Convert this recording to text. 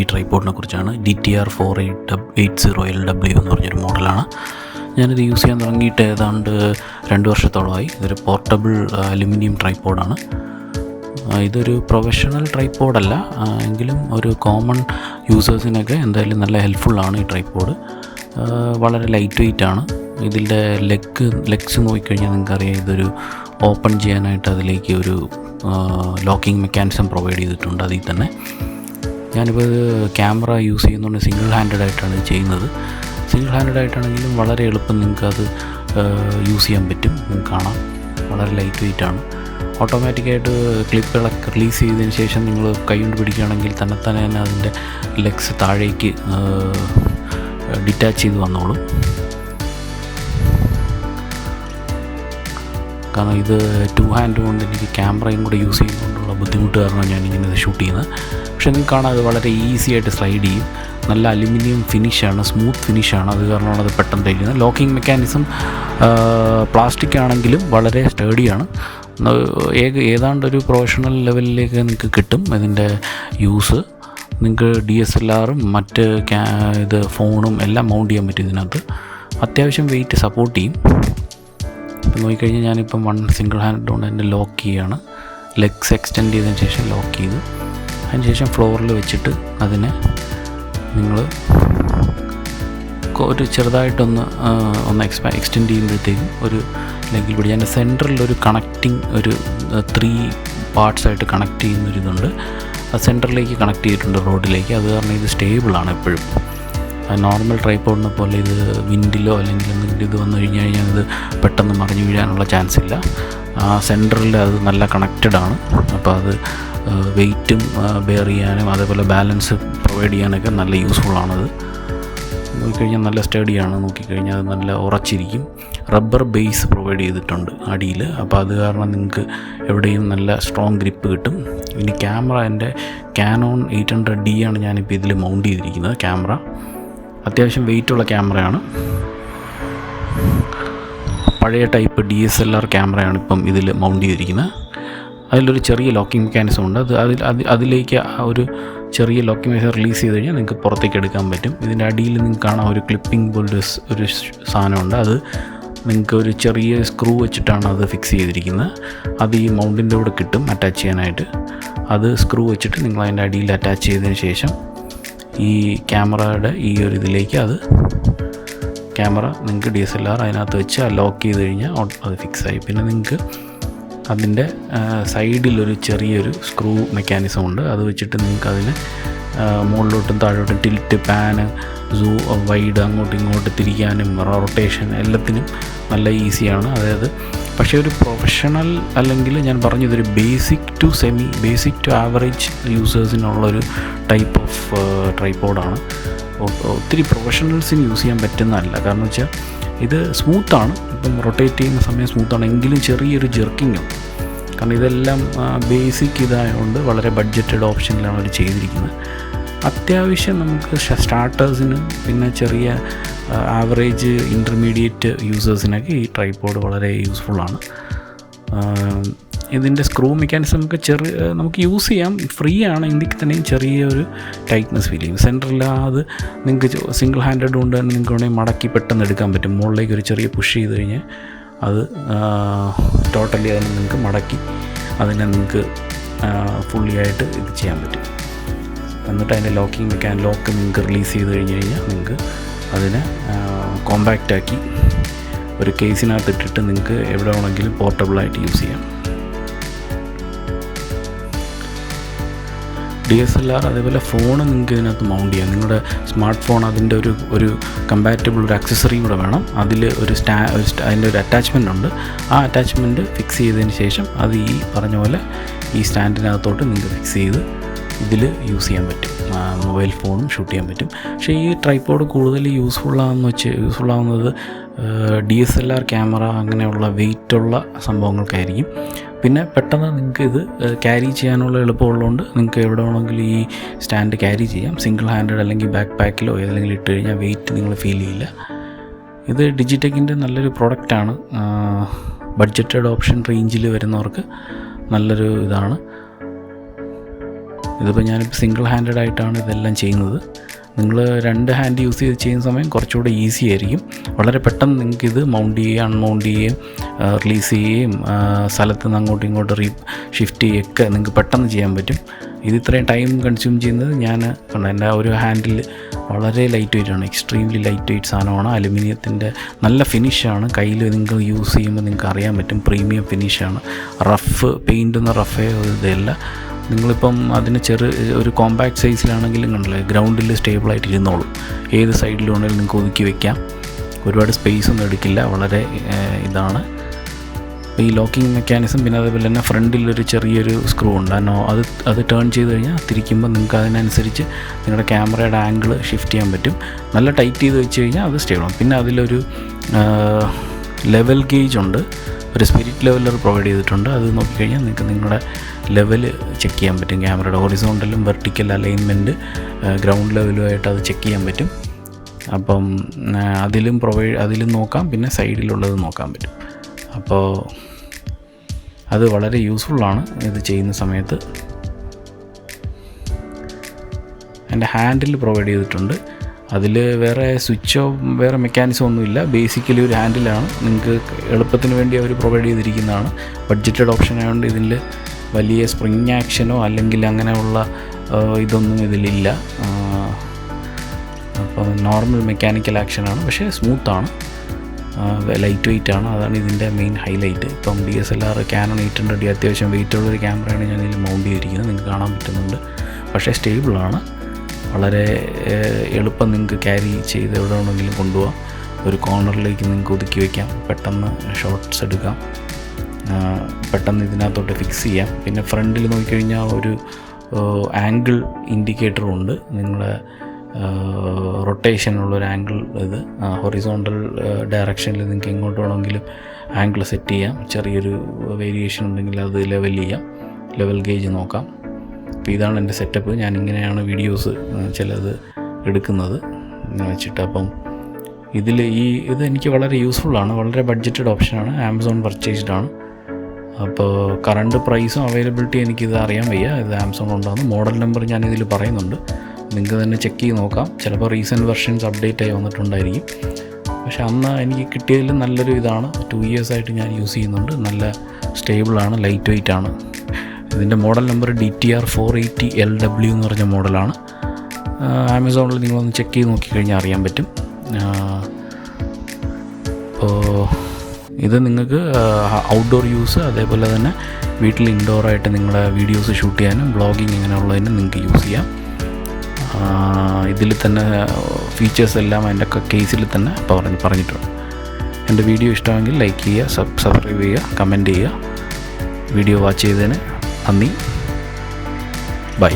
V ട്രൈപോഡിനെ കുറിച്ചാണ്. D T R four eight W eight zero L W എന്ന് പറഞ്ഞൊരു മോഡലാണ്. ഞാനിത് യൂസ് ചെയ്യാൻ തുടങ്ങിയിട്ട് ഏതാണ്ട് രണ്ട് വർഷത്തോളമായി. ഇതൊരു പോർട്ടബിൾ അലുമിനിയം ട്രൈപോഡാണ് ഇതൊരു പ്രൊഫഷണൽ ട്രൈപോഡല്ല എങ്കിലും ഒരു കോമൺ യൂസേഴ്സിനൊക്കെ എന്തായാലും നല്ല ഹെൽപ്ഫുള്ളാണ് ഈ ട്രൈപോഡ് വളരെ ലൈറ്റ് വെയിറ്റ് ആണ്. ഇതിന്റെ ലെഗ് ലെഗ്സ് നോക്കിക്കഴിഞ്ഞാൽ നിങ്ങൾക്കറിയാം ഇതൊരു ഓപ്പൺ ചെയ്യാനായിട്ട് അതിലേക്ക് ഒരു ലോക്കിംഗ് മെക്കാനിസം പ്രൊവൈഡ് ചെയ്തിട്ടുണ്ട് അതിൽ തന്നെ. ഞാനിപ്പോൾ ക്യാമറ യൂസ് ചെയ്യുന്നതുകൊണ്ട് സിംഗിൾ ഹാൻഡഡ് ആയിട്ടാണ് ചെയ്യുന്നത്. സിംഗിൾ ഹാൻഡഡ് ആയിട്ടാണെങ്കിലും വളരെ എളുപ്പം നിങ്ങൾക്കത് യൂസ് ചെയ്യാൻ പറ്റും. നിങ്ങൾക്ക് കാണാം. വളരെ ലൈറ്റ് വെയിറ്റ് ആണ്. ഓട്ടോമാറ്റിക്കായിട്ട് ക്ലിപ്പുകളൊക്കെ റിലീസ് ചെയ്തതിന് ശേഷം നിങ്ങൾ കൈ കൊണ്ട് പിടിക്കുകയാണെങ്കിൽ തന്നെ തന്നെ തന്നെ അതിന്റെ ലെഗ്സ് താഴേക്ക് ഡിറ്റാച്ച് ചെയ്ത് വന്നോളും. കാരണം ഇത് ടു ഹാൻഡ് കൊണ്ട് എനിക്ക് ക്യാമറയും കൂടെ യൂസ് ചെയ്യുന്നതുകൊണ്ടുള്ള ബുദ്ധിമുട്ട് കാരണം ഇത് ഷൂട്ട് ചെയ്യുന്നത്. പക്ഷേ നിങ്ങൾക്ക് കാണാൻ അത് വളരെ ഈസി ആയിട്ട് സ്ലൈഡ് ചെയ്യും. നല്ല അലുമിനിയം ഫിനിഷാണ് സ്മൂത്ത് ഫിനിഷാണ് അത് കാരണമാണ് അത് പെട്ടെന്ന് തയ്ക്കുന്നത് ലോക്കിംഗ് മെക്കാനിസം പ്ലാസ്റ്റിക് ആണെങ്കിലും വളരെ സ്റ്റേഡിയാണ് ഏക ഏതാണ്ട് ഒരു പ്രൊഫഷണൽ ലെവലിലേക്ക് നിങ്ങൾക്ക് കിട്ടും ഇതിന്റെ യൂസ് നിങ്ങൾക്ക് ഡി എസ് എൽ ആറും മറ്റ് ക്യാ ഇത് ഫോണും എല്ലാം മൗണ്ട് ചെയ്യാൻ പറ്റും ഇതിനകത്ത്. അത്യാവശ്യം വെയിറ്റ് സപ്പോർട്ട് ചെയ്യും. ഇപ്പം നോക്കിക്കഴിഞ്ഞാൽ ഞാനിപ്പം വൺ സിംഗിൾ ഹാൻഡ് കൊണ്ട് എന്റെ ലോക്ക് ചെയ്യുകയാണ്. ലെഗ്സ് എക്സ്റ്റെൻഡ് ചെയ്തതിന് ശേഷം ലോക്ക് ചെയ്ത്. അതിന് ശേഷം ഫ്ലോറിൽ വെച്ചിട്ട് അതിനെ നിങ്ങൾ ഒരു ചെറുതായിട്ടൊന്ന് ഒന്ന് എക്സ്പാ എക്സ്റ്റെൻഡ് ചെയ്യുമ്പോഴത്തേക്കും ഒരു ലെഗിൽ പിടിച്ച് അതിന്റെ സെന്ററിൽ ഒരു കണക്റ്റിംഗ് ഒരു ത്രീ പാർട്സ് ആയിട്ട് കണക്ട് ചെയ്യുന്നൊരിതുണ്ട്. അത് സെന്ററിലേക്ക് കണക്ട് ചെയ്തിട്ടുണ്ട് റോഡിലേക്ക്. അത് കാരണം ഇത് സ്റ്റേബിളാണ് എപ്പോഴും. നോർമൽ ട്രൈപ്പോഡിനെ പോലെ ഇത് വിൻഡിലോ അല്ലെങ്കിൽ എന്തെങ്കിലും ഇത് വന്നു കഴിഞ്ഞ് കഴിഞ്ഞാൽ ഇത് പെട്ടെന്ന് മറിഞ്ഞു വീഴാനുള്ള ചാൻസ് ഇല്ല. ആ സെന്ററിൽ അത് നല്ല കണക്റ്റഡ് ആണ്. അപ്പോൾ അത് വെയിറ്റും ബെയർ ചെയ്യാനും അതേപോലെ ബാലൻസ് പ്രൊവൈഡ് ചെയ്യാനൊക്കെ നല്ല യൂസ്ഫുള്ളാണത് നോക്കിക്കഴിഞ്ഞാൽ നല്ല സ്റ്റഡിയാണ് നോക്കിക്കഴിഞ്ഞാൽ അത് നല്ല ഉറച്ചിരിക്കും. റബ്ബർ ബേസ് പ്രൊവൈഡ് ചെയ്തിട്ടുണ്ട് അടിയിൽ. അപ്പോൾ അത് കാരണം നിങ്ങൾക്ക് എവിടെയും നല്ല സ്ട്രോങ് ഗ്രിപ്പ് കിട്ടും. ഇനി ക്യാമറ എന്റെ ക്യാനോൺ എയ്റ്റ് ഹൺഡ്രഡ് ഡി ആണ് ഞാനിപ്പോൾ ഇതിൽ മൗണ്ട് ചെയ്തിരിക്കുന്നത് ക്യാമറ അത്യാവശ്യം വെയിറ്റുള്ള ക്യാമറയാണ് പഴയ type D S L R ക്യാമറയാണ് ഇപ്പം ഇതിൽ മൗണ്ട് ചെയ്തിരിക്കുന്നത്. അതിലൊരു ചെറിയ ലോക്കിംഗ് മെക്കാനിസം ഉണ്ട്. അത് അതിൽ അത് അതിലേക്ക് ആ ഒരു ചെറിയ ലോക്കിംഗ് മെക്കാനിസം റിലീസ് ചെയ്ത് കഴിഞ്ഞാൽ നിങ്ങൾക്ക് പുറത്തേക്ക് എടുക്കാൻ പറ്റും. ഇതിന്റെ അടിയിൽ നിങ്ങൾക്ക് കാണാം ഒരു ക്ലിപ്പിംഗ് പോലൊരു ഒരു സാധനമുണ്ട്. അത് നിങ്ങൾക്ക് ഒരു ചെറിയ സ്ക്രൂ വെച്ചിട്ടാണ് അത് ഫിക്സ് ചെയ്തിരിക്കുന്നത്. അത് ഈ മൗണ്ടിന്റെ കൂടെ കിട്ടും അറ്റാച്ച് ചെയ്യാനായിട്ട്. അത് സ്ക്രൂ വെച്ചിട്ട് നിങ്ങൾ അതിന്റെ അടിയിൽ അറ്റാച്ച് ചെയ്തതിന് ശേഷം ഈ ക്യാമറയുടെ ഈ ഒരു ഇതിലേക്ക് അത് ക്യാമറ നിങ്ങൾക്ക് ഡി എസ് എൽ ആർ അതിനകത്ത് വെച്ച് ലോക്ക് ചെയ്ത് കഴിഞ്ഞാൽ അത് ഫിക്സായി പിന്നെ നിങ്ങൾക്ക് അതിന്റെ സൈഡിലൊരു ചെറിയൊരു സ്ക്രൂ മെക്കാനിസം ഉണ്ട്. അത് വെച്ചിട്ട് നിങ്ങൾക്ക് അതിനെ മുകളിലോട്ടും താഴോട്ടും ടിൽറ്റ് പാന് സൂ വൈഡ് അങ്ങോട്ടും ഇങ്ങോട്ട് തിരിക്കാനും റൊട്ടേഷൻ എല്ലാത്തിനും നല്ല ഈസിയാണ് അതായത് പക്ഷേ ഒരു പ്രൊഫഷണൽ അല്ലെങ്കിൽ ഞാൻ പറഞ്ഞു ഇതൊരു basic to semi basic to average യൂസേഴ്സിനുള്ളൊരു type of ട്രൈപ്പോഡാണ് ഒത്തിരി പ്രൊഫഷണൽസിന് യൂസ് ചെയ്യാൻ പറ്റുന്നതല്ല. കാരണം വെച്ചാൽ ഇത് സ്മൂത്താണ് ഇപ്പം റൊട്ടേറ്റ് ചെയ്യുന്ന സമയം സ്മൂത്താണ് എങ്കിലും ചെറിയൊരു ജെർക്കിങ്ങും കാരണം ഇതെല്ലാം ബേസിക് ഇതായതുകൊണ്ട് വളരെ ബഡ്ജറ്റഡ് ഓപ്ഷനിലാണ് അവർ ചെയ്തിരിക്കുന്നത്. അത്യാവശ്യം നമുക്ക് സ്റ്റാർട്ടേഴ്സിനും പിന്നെ ചെറിയ ആവറേജ് ഇന്റർമീഡിയറ്റ് യൂസേഴ്സിനൊക്കെ ഈ ട്രൈപോഡ് വളരെ യൂസ്ഫുള്ളാണ് ഇതിന്റെ സ്ക്രൂ മെക്കാനിസം ഒക്കെ ചെറിയ നമുക്ക് യൂസ് ചെയ്യാം. ഫ്രീ ആണ് എങ്കിൽ തന്നെയും ചെറിയൊരു ടൈറ്റ്നസ് ഫീൽ ചെയ്യും. സെന്ററിൽ അത് നിങ്ങൾക്ക് സിംഗിൾ ഹാൻഡഡ് കൊണ്ട് തന്നെ നിങ്ങൾക്ക് വേണമെങ്കിൽ മടക്കി പെട്ടെന്ന് എടുക്കാൻ പറ്റും. മുകളിലേക്ക് ഒരു ചെറിയ പുഷ് ചെയ്ത് കഴിഞ്ഞാൽ അത് ടോട്ടലി അതിനെ നിങ്ങൾക്ക് മടക്കി അതിനെ നിങ്ങൾക്ക് ഫുള്ളി ആയിട്ട് ഇത് ചെയ്യാൻ പറ്റും. എന്നിട്ട് അതിന്റെ ലോക്കിംഗ് മെക്കാൻ ലോക്ക് നിങ്ങൾക്ക് റിലീസ് ചെയ്ത് കഴിഞ്ഞ് കഴിഞ്ഞാൽ നിങ്ങൾക്ക് അതിനെ കോമ്പാക്റ്റാക്കി ഒരു കേസിനകത്ത് ഇട്ടിട്ട് നിങ്ങൾക്ക് എവിടെ വേണമെങ്കിലും പോർട്ടബിളായിട്ട് യൂസ് ചെയ്യാം. ഡി എസ് എൽ ആർ അതേപോലെ ഫോൺ നിങ്ങൾക്ക് ഇതിനകത്ത് മൗണ്ട് ചെയ്യാം. നിങ്ങളുടെ സ്മാർട്ട് ഫോൺ അതിന്റെ ഒരു ഒരു കമ്പാറ്റബിൾ ഒരു അക്സസറിയും കൂടെ വേണം. അതിൽ ഒരു സ്റ്റാ അതിന്റെ ഒരു അറ്റാച്ച്മെന്റ് ഉണ്ട്. ആ അറ്റാച്ച്മെന്റ് ഫിക്സ് ചെയ്തതിന് ശേഷം അത് ഈ പറഞ്ഞ പോലെ ഈ സ്റ്റാൻഡിനകത്തോട്ട് നിങ്ങൾക്ക് ഫിക്സ് ചെയ്ത് ഇതിൽ യൂസ് ചെയ്യാൻ പറ്റും. മൊബൈൽ ഫോണും ഷൂട്ട് ചെയ്യാൻ പറ്റും. പക്ഷേ ഈ ട്രൈപ്പോഡ് കൂടുതൽ യൂസ്ഫുള്ളാണെന്ന് വെച്ച് യൂസ്ഫുള്ളാവുന്നത് D S L R camera അങ്ങനെയുള്ള വെയിറ്റുള്ള സംഭവങ്ങൾക്കായിരിക്കും. പിന്നെ പെട്ടെന്ന് നിങ്ങൾക്ക് ഇത് ക്യാരി ചെയ്യാനുള്ള എളുപ്പമുള്ളതുകൊണ്ട് നിങ്ങൾക്ക് എവിടെ വേണമെങ്കിലും ഈ സ്റ്റാൻഡ് ക്യാരി ചെയ്യാം. സിംഗിൾ ഹാൻഡഡ് അല്ലെങ്കിൽ ബാക്ക് പാക്കിലോ ഏതെങ്കിലും ഇട്ട് കഴിഞ്ഞാൽ വെയിറ്റ് നിങ്ങൾ ഫീൽ ചെയ്യില്ല. ഇത് ഡിജിടെക്കിന്റെ നല്ലൊരു പ്രൊഡക്റ്റാണ് ബഡ്ജറ്റഡ് ഓപ്ഷൻ റേഞ്ചിൽ വരുന്നവർക്ക് നല്ലൊരു ഇതാണ്. ഇതിപ്പോൾ ഞാനിപ്പോൾ സിംഗിൾ ഹാൻഡഡ് ആയിട്ടാണ് ഇതെല്ലാം ചെയ്യുന്നത്. നിങ്ങൾ രണ്ട് ഹാൻഡ് യൂസ് ചെയ്ത് ചെയ്യുന്ന സമയം കുറച്ചുകൂടെ ഈസി ആയിരിക്കും. വളരെ പെട്ടെന്ന് നിങ്ങൾക്ക് ഇത് മൗണ്ട് ചെയ്യുകയും അൺമൗണ്ട് ചെയ്യുകയും റിലീസ് ചെയ്യുകയും സ്ഥലത്ത് നിന്ന് അങ്ങോട്ടും ഇങ്ങോട്ടും റീ ഷിഫ്റ്റ് ചെയ്യുകയൊക്കെ നിങ്ങൾക്ക് പെട്ടെന്ന് ചെയ്യാൻ പറ്റും. ഇത് ഇത്രയും ടൈം കൺസ്യൂം ചെയ്യുന്നത് ഞാൻ കണ്ട. എന്റെ ആ ഒരു ഹാൻഡിൽ വളരെ ലൈറ്റ് വെയിറ്റ് ആണ്. എക്സ്ട്രീംലി ലൈറ്റ് വെയിറ്റ് സാധനമാണ്. അലുമിനിയത്തിന്റെ നല്ല ഫിനിഷാണ് കയ്യിൽ നിങ്ങൾ യൂസ് ചെയ്യുമ്പോൾ നിങ്ങൾക്ക് അറിയാൻ പറ്റും. പ്രീമിയം ഫിനിഷാണ് റഫ് പെയിന്റ് എന്ന റഫേ ഇതല്ല. നിങ്ങളിപ്പം അതിന് ചെറു ഒരു കോമ്പാക്ട് സൈസിലാണെങ്കിലും കണ്ടില്ലേ ഗ്രൗണ്ടിൽ സ്റ്റേബിളായിട്ട് ഇരുന്നോളൂ. ഏത് സൈഡിലും ഉണ്ടെങ്കിലും നിങ്ങൾക്ക് ഒതുക്കി വെക്കാം. ഒരുപാട് സ്പേസ് ഒന്നും എടുക്കില്ല. വളരെ ഇതാണ് ഇതാണ്. ഈ ലോക്കിംഗ് മെക്കാനിസം പിന്നെ അതേപോലെ തന്നെ ഫ്രണ്ടിലൊരു ചെറിയൊരു സ്ക്രൂ ഉണ്ട്. കാരണം അത് അത് ടേൺ ചെയ്ത് കഴിഞ്ഞാൽ തിരിക്കുമ്പോൾ നിങ്ങൾക്ക് അതിനനുസരിച്ച് നിങ്ങളുടെ ക്യാമറയുടെ ആംഗിൾ ഷിഫ്റ്റ് ചെയ്യാൻ പറ്റും. നല്ല ടൈറ്റ് ചെയ്ത് വെച്ച് കഴിഞ്ഞാൽ അത് സ്റ്റേബിൾ ആവും പിന്നെ അതിലൊരു ലെവൽ ഗേജ് ഉണ്ട്. ഒരു സ്പിരിറ്റ് ലെവലർ പ്രൊവൈഡ് ചെയ്തിട്ടുണ്ട്. അത് നോക്കിക്കഴിഞ്ഞാൽ നിങ്ങൾക്ക് നിങ്ങളുടെ ലെവൽ ചെക്ക് ചെയ്യാൻ പറ്റും. ക്യാമറയുടെ ഹൊറിസോണ്ടലും വെർട്ടിക്കൽ അലൈൻമെന്റ് ഗ്രൗണ്ട് ലെവലുമായിട്ട് അത് ചെക്ക് ചെയ്യാൻ പറ്റും. അപ്പം അതിലും പ്രൊവൈഡ് അതിലും നോക്കാം പിന്നെ സൈഡിലുള്ളത് നോക്കാൻ പറ്റും. അപ്പോൾ അത് വളരെ യൂസ്ഫുള്ളാണ് ഇത് ചെയ്യുന്ന സമയത്ത്. എന്റെ ഹാൻഡിൽ പ്രൊവൈഡ് ചെയ്തിട്ടുണ്ട്. അതിൽ വേറെ സ്വിച്ചോ വേറെ മെക്കാനിസം ഒന്നുമില്ല ബേസിക്കലി ഒരു ഹാൻഡിലാണ് നിങ്ങൾക്ക് എളുപ്പത്തിന് വേണ്ടി അവർ പ്രൊവൈഡ് ചെയ്തിരിക്കുന്നതാണ്. ബഡ്ജറ്റഡ് ഓപ്ഷൻ ആയതുകൊണ്ട് ഇതിൽ വലിയ സ്പ്രിങ് ആക്ഷനോ അല്ലെങ്കിൽ അങ്ങനെയുള്ള ഇതൊന്നും ഇതിലില്ല അപ്പം അപ്പോൾ നോർമൽ മെക്കാനിക്കൽ ആക്ഷനാണ് പക്ഷേ സ്മൂത്താണ് ലൈറ്റ് വെയിറ്റ് ആണ്. അതാണ് ഇതിന്റെ മെയിൻ ഹൈലൈറ്റ് ഇപ്പം D S L R Canon eight hundred അത്യാവശ്യം വെയിറ്റ് ഉള്ളൊരു ക്യാമറയാണ് ഞാൻ ഇതിൽ മൗണ്ട് ചെയ്തിരിക്കുന്നത്. നിങ്ങൾക്ക് കാണാൻ പറ്റുന്നുണ്ട്. പക്ഷേ സ്റ്റേബിളാണ് വളരെ എളുപ്പം നിങ്ങൾക്ക് ക്യാരി ചെയ്ത് എവിടെ വേണമെങ്കിലും കൊണ്ടുപോകാം ഒരു കോർണറിലേക്ക് നിങ്ങൾക്ക് ഒതുക്കി വയ്ക്കാം പെട്ടെന്ന് ഷോർട്ട്സ് എടുക്കാം. പെട്ടെന്ന് ഇതിനകത്തോട്ട് ഫിക്സ് ചെയ്യാം. പിന്നെ ഫ്രണ്ടിൽ നോക്കിക്കഴിഞ്ഞാൽ ഒരു ആംഗിൾ ഇൻഡിക്കേറ്ററും ഉണ്ട്. നിങ്ങളുടെ റൊട്ടേഷനുള്ളൊരു ആംഗിൾ ഇത്. ഹൊറിസോണ്ടൽ ഡയറക്ഷനിൽ നിങ്ങൾക്ക് എങ്ങോട്ട് വേണമെങ്കിലും ആംഗിൾ സെറ്റ് ചെയ്യാം. ചെറിയൊരു വേരിയേഷൻ ഉണ്ടെങ്കിൽ അത് ലെവൽ ചെയ്യാം. ലെവൽ ഗേജ് നോക്കാം. അപ്പോൾ ഇതാണ് എന്റെ സെറ്റപ്പ്. ഞാൻ ഇങ്ങനെയാണ് വീഡിയോസ് ചിലത് എടുക്കുന്നത്. വെച്ചിട്ട് അപ്പം ഇതിൽ ഈ ഇത് എനിക്ക് വളരെ യൂസ്ഫുള്ളാണ് വളരെ ബഡ്ജറ്റഡ് ഓപ്ഷനാണ് ആമസോൺ പർച്ചേസ്ഡ് ആണ്. അപ്പോൾ കറണ്ട് പ്രൈസും അവൈലബിലിറ്റി എനിക്കിത് അറിയാൻ വയ്യ. ഇത് ആമസോൺ ഉണ്ടാകുന്നു മോഡൽ നമ്പർ ഞാൻ ഇതിൽ പറയുന്നുണ്ട്. നിങ്ങൾക്ക് തന്നെ ചെക്ക് ചെയ്ത് നോക്കാം. ചിലപ്പോൾ റീസെന്റ് വെർഷൻസ് അപ്ഡേറ്റ് ആയി വന്നിട്ടുണ്ടായിരിക്കും. പക്ഷേ അന്ന് എനിക്ക് കിട്ടിയതിൽ നല്ലൊരു ഇതാണ്. ടു ഇയേഴ്സായിട്ട് ഞാൻ യൂസ് ചെയ്യുന്നുണ്ട്. നല്ല സ്റ്റേബിളാണ് ലൈറ്റ് വെയിറ്റ് ആണ്. ഇതിന്റെ model number D T R four eighty L W എന്ന് പറഞ്ഞ മോഡലാണ്. ആമസോണിൽ നിങ്ങളൊന്ന് ചെക്ക് ചെയ്ത് നോക്കിക്കഴിഞ്ഞാൽ അറിയാൻ പറ്റും. അപ്പോൾ ഇത് നിങ്ങൾക്ക് ഔട്ട്ഡോർ യൂസ് അതേപോലെ തന്നെ വീട്ടിൽ ഇൻഡോറായിട്ട് നിങ്ങളെ വീഡിയോസ് ഷൂട്ട് ചെയ്യാനും വ്ളോഗിങ് ഇങ്ങനെയുള്ളതിനും നിങ്ങൾക്ക് യൂസ് ചെയ്യാം. ഇതിൽ തന്നെ ഫീച്ചേഴ്സ് എല്ലാം അതിന്റെ ഒക്കെ കേസിൽ തന്നെ പറഞ്ഞ് പറഞ്ഞിട്ടുണ്ട്. എന്റെ വീഡിയോ ഇഷ്ടമെങ്കിൽ ലൈക്ക് ചെയ്യുക സബ് സബ്സ്ക്രൈബ് ചെയ്യുക കമന്റ് ചെയ്യുക. വീഡിയോ വാച്ച് ചെയ്തതിന് നന്ദി. ബൈ.